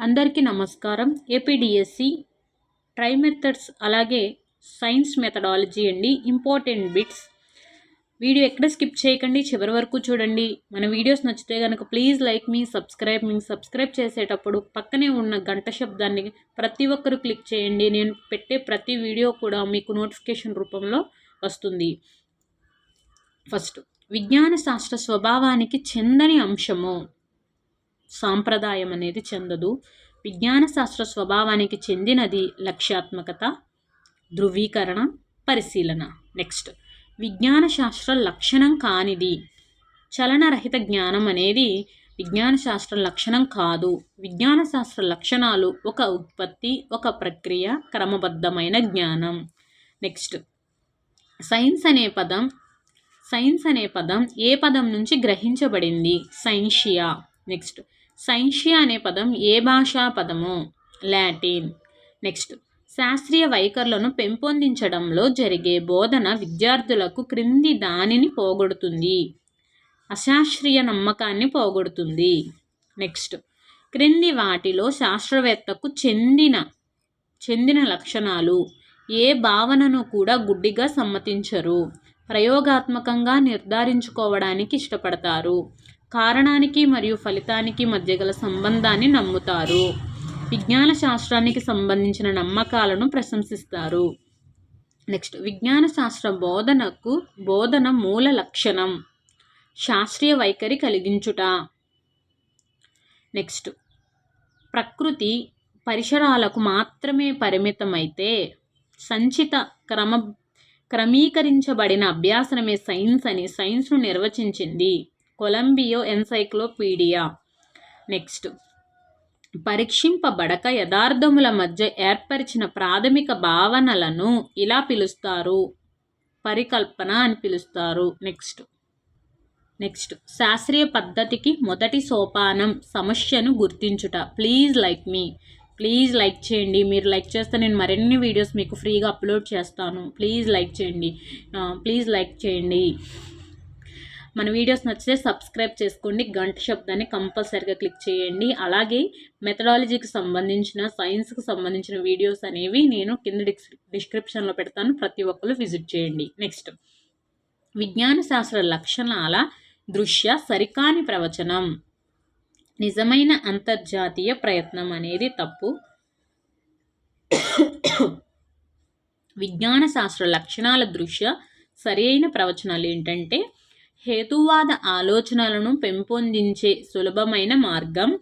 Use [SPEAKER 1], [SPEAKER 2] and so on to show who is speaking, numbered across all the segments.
[SPEAKER 1] అందరికీ నమస్కారం. ఏపీడిఎస్సి ట్రై మెథడ్స్ అలాగే సైన్స్ మెథడాలజీ అండి. Important bits. వీడియో ఎక్కడ స్కిప్ చేయకండి చివరి వరకు చూడండి. మన వీడియోస్ నచ్చితే కనుక please like me subscribe me. Subscribe చేసేటప్పుడు పక్కనే ఉన్న గంట శబ్దాన్ని ప్రతి ఒక్కరు క్లిక్ చేయండి. నేను పెట్టే ప్రతి వీడియో కూడా మీకు నోటిఫికేషన్ రూపంలో వస్తుంది. ఫస్ట్ విజ్ఞాన శాస్త్ర స్వభావానికి చెందని అంశము. సాంప్రదాయం అనేది చెందదు. విజ్ఞాన శాస్త్ర స్వభావానికి చెందినది లక్ష్యాత్మకత ధృవీకరణ పరిశీలన. నెక్స్ట్. విజ్ఞాన శాస్త్ర లక్షణం కానిది. చలనరహిత జ్ఞానం అనేది విజ్ఞాన శాస్త్ర లక్షణం కాదు. విజ్ఞాన శాస్త్ర లక్షణాలు ఒక ఉత్పత్తి ఒక ప్రక్రియ క్రమబద్ధమైన జ్ఞానం. నెక్స్ట్. సైన్స్ అనే పదం సైన్స్ అనే పదం ఏ పదం నుంచి గ్రహించబడింది? సైన్షియా. నెక్స్ట్. సైన్షియా అనే పదం ఏ భాషా పదము? లాటిన్. నెక్స్ట్. శాస్త్రీయ వైఖరులను పెంపొందించడంలో జరిగే బోధన విద్యార్థులకు క్రింది దానిని పోగొడుతుంది. అశాస్త్రీయ నమ్మకాన్ని పోగొడుతుంది. నెక్స్ట్. క్రింది వాటిలో శాస్త్రవేత్తకు చెందిన చెందిన లక్షణాలు. ఏ భావనను కూడా గుడ్డిగా సమ్మతించరు. ప్రయోగాత్మకంగా నిర్ధారించుకోవడానికి ఇష్టపడతారు. కారణానికి మరియు ఫలితానికి మధ్య గల సంబంధాన్ని నమ్ముతారు. విజ్ఞాన శాస్త్రానికి సంబంధించిన నమ్మకాలను ప్రశంసిస్తారు. నెక్స్ట్ విజ్ఞాన శాస్త్ర బోధనకు బోధన మూల లక్షణం. శాస్త్రీయ వైఖరి కలిగించుట. నెక్స్ట్ ప్రకృతి పరిసరాలకు మాత్రమే పరిమితమైతే సంచిత క్రమ క్రమీకరించబడిన అభ్యాసనమే సైన్స్ అని సైన్స్ను నిర్వచించింది. కొలంబియో ఎన్సైక్లోపీడియా. నెక్స్ట్. పరీక్షింపబడక యథార్థముల మధ్య ఏర్పరిచిన ప్రాథమిక భావనలను ఇలా పిలుస్తారు. పరికల్పన అని పిలుస్తారు. నెక్స్ట్. నెక్స్ట్. శాస్త్రీయ పద్ధతికి మొదటి సోపానం సమస్యను గుర్తించుట. Please like me. Please like చేయండి. మీరు లైక్ చేస్తే నేను మరిన్ని వీడియోస్ మీకు ఫ్రీగా అప్లోడ్ చేస్తాను. ప్లీజ్ లైక్ చేయండి. ప్లీజ్ లైక్ చేయండి. మన వీడియోస్ నచ్చితే సబ్స్క్రైబ్ చేసుకోండి. గంట శబ్దాన్ని కంపల్సరిగా క్లిక్ చేయండి. అలాగే మెథడాలజీకి సంబంధించిన సైన్స్కి సంబంధించిన వీడియోస్ అనేవి నేను కింద డిస్క్రిప్షన్లో పెడతాను. ప్రతి ఒక్కరు విజిట్ చేయండి. నెక్స్ట్. విజ్ఞాన శాస్త్ర లక్షణాల దృశ్య సరికాని ప్రవచనం. నిజమైన అంతర్జాతీయ ప్రయత్నం అనేది తప్పు. విజ్ఞాన శాస్త్ర లక్షణాల దృశ్య సరైన ప్రవచనాలు ఏంటంటే హేతువాద ఆలోచనలను పెంపొందించే సులభమైన మార్గం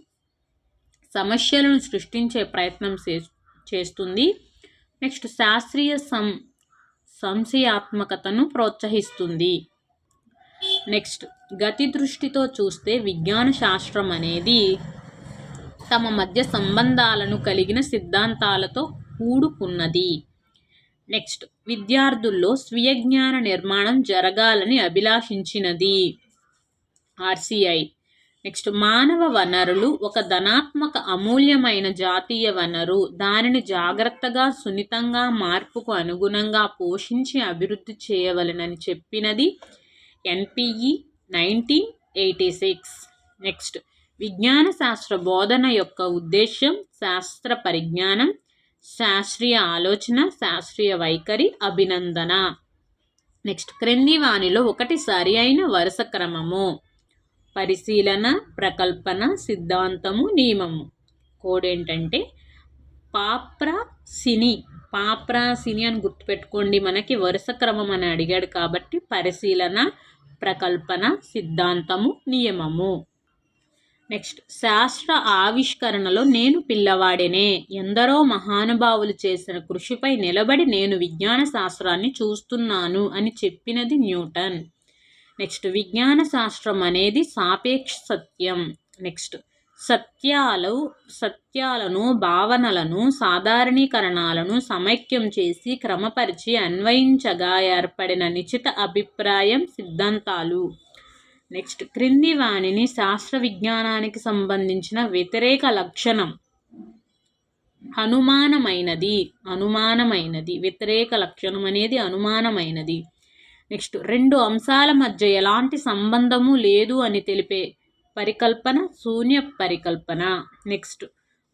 [SPEAKER 1] సమస్యలను సృష్టించే ప్రయత్నం చేస్తుంది. నెక్స్ట్ శాస్త్రీయ సం సంశయాత్మకతను ప్రోత్సహిస్తుంది. నెక్స్ట్ గతి దృష్టితో చూస్తే విజ్ఞాన శాస్త్రం అనేది తమ మధ్య సంబంధాలను కలిగిన సిద్ధాంతాలతో కూడుకున్నది. నెక్స్ట్. విద్యార్థుల్లో స్వీయ జ్ఞాన నిర్మాణం జరగాలని అభిలాషించినది. ఆర్సిఐ. నెక్స్ట్. మానవ వనరులు ఒక ధనాత్మక అమూల్యమైన జాతీయ వనరు. దానిని జాగ్రత్తగా సున్నితంగా మార్పుకు అనుగుణంగా పోషించి అభివృద్ధి చేయవలనని చెప్పినది NPE nineteen eighty six. Next. విజ్ఞాన శాస్త్ర బోధన యొక్క ఉద్దేశం శాస్త్ర పరిజ్ఞానం శాస్త్రీయ ఆలోచన శాస్త్రీయ వైఖరి అభినందన. నెక్స్ట్ క్రింది వానిలో ఒకటి సరి అయిన వరుస క్రమము. పరిశీలన ప్రకల్పన సిద్ధాంతము నియమము. కోడ్ ఏంటంటే పాప్రా సిని పాప్రా సిని అని గుర్తుపెట్టుకోండి మనకి వరుస క్రమం అని అడిగాడు కాబట్టి పరిశీలన ప్రకల్పన సిద్ధాంతము నియమము. నెక్స్ట్ శాస్త్ర ఆవిష్కరణలో నేను పిల్లవాడినే. ఎందరో మహానుభావులు చేసిన కృషిపై నిలబడి నేను విజ్ఞాన శాస్త్రాన్ని చూస్తున్నాను అని చెప్పినది న్యూటన్. నెక్స్ట్ విజ్ఞాన శాస్త్రం అనేది సాపేక్ష సత్యం. నెక్స్ట్ సత్యాలు సత్యాలను భావనలను సాధారణీకరణాలను సమైక్యం చేసి క్రమపరిచి అన్వయించగా ఏర్పడిన నిశ్చిత అభిప్రాయం సిద్ధాంతాలు. నెక్స్ట్ క్రింది వాణిని శాస్త్ర విజ్ఞానానికి సంబంధించిన వ్యతిరేక లక్షణం. అనుమానమైనది అనుమానమైనది వ్యతిరేక లక్షణం అనేది అనుమానమైనది. నెక్స్ట్ రెండు అంశాల మధ్య ఎలాంటి సంబంధము లేదు అని తెలిపే పరికల్పన శూన్య పరికల్పన. నెక్స్ట్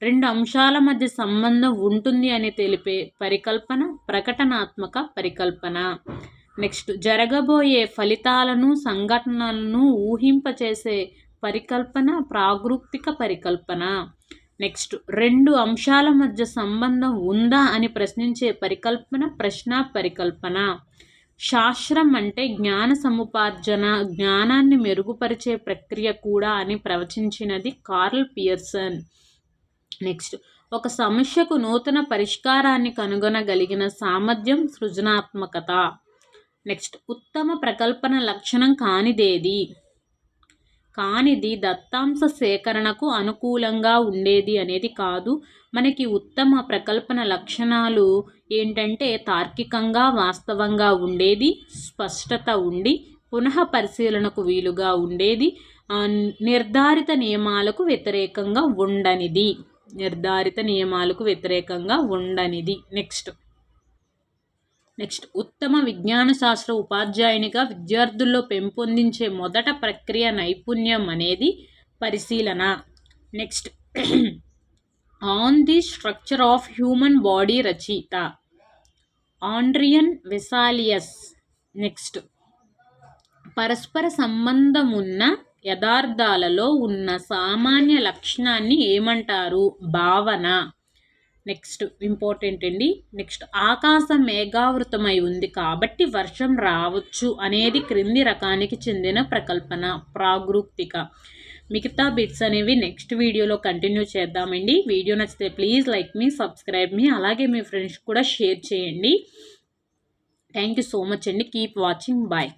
[SPEAKER 1] రెండు అంశాల మధ్య సంబంధం ఉంటుంది అని తెలిపే పరికల్పన ప్రకటనాత్మక పరికల్పన. నెక్స్ట్. జరగబోయే ఫలితాలను సంఘటనలను ఊహింపచేసే పరికల్పన ప్రాగృక్తిక పరికల్పన. నెక్స్ట్. రెండు అంశాల మధ్య సంబంధం ఉందా అని ప్రశ్నించే పరికల్పన ప్రశ్న పరికల్పన. శాస్త్రం అంటే జ్ఞాన సముపార్జన జ్ఞానాన్ని మెరుగుపరిచే ప్రక్రియ కూడా అని ప్రవచించినది కార్ల్ పియర్సన్. నెక్స్ట్. ఒక సమస్యకు నూతన పరిష్కారాన్ని కనుగొనగలిగిన సామర్థ్యం సృజనాత్మకత. నెక్స్ట్ ఉత్తమ ప్రకల్పన లక్షణం కానిదేది? కానిది దత్తాంశ సేకరణకు అనుకూలంగా ఉండేది అనేది కాదు. మనకి ఉత్తమ ప్రకల్పన లక్షణాలు ఏంటంటే తార్కికంగా వాస్తవంగా ఉండేది స్పష్టత ఉండి పునః పరిశీలనకు వీలుగా ఉండేది నిర్ధారిత నియమాలకు వ్యతిరేకంగా ఉండనిది. నిర్ధారిత నియమాలకు వ్యతిరేకంగా ఉండనిది. నెక్స్ట్. నెక్స్ట్ ఉత్తమ విజ్ఞాన శాస్త్ర ఉపాధ్యాయునిగా విద్యార్థుల్లో పెంపొందించే మొదట ప్రక్రియ నైపుణ్యం అనేది పరిశీలన. Next on the structure of human body రచయిత ఆండ్రియన్ వెసాలియస్. నెక్స్ట్ పరస్పర సంబంధమున్న యథార్థాలలో ఉన్న సామాన్య లక్షణాన్ని ఏమంటారు? భావన. నెక్స్ట్ ఇంపార్టెంట్ అండి. నెక్స్ట్ ఆకాశం మేఘావృతమై ఉంది కాబట్టి వర్షం రావచ్చు అనేది క్రింది రకానికి చెందిన ప్రకల్పన ప్రాగృక్తిక మిగతా బిట్స్ అనేవి నెక్స్ట్ వీడియోలో కంటిన్యూ చేద్దామండి. వీడియో నచ్చితే please like me subscribe me అలాగే మీ ఫ్రెండ్స్ కూడా షేర్ చేయండి. థ్యాంక్ యూ సో మచ్ అండి. Keep watching bye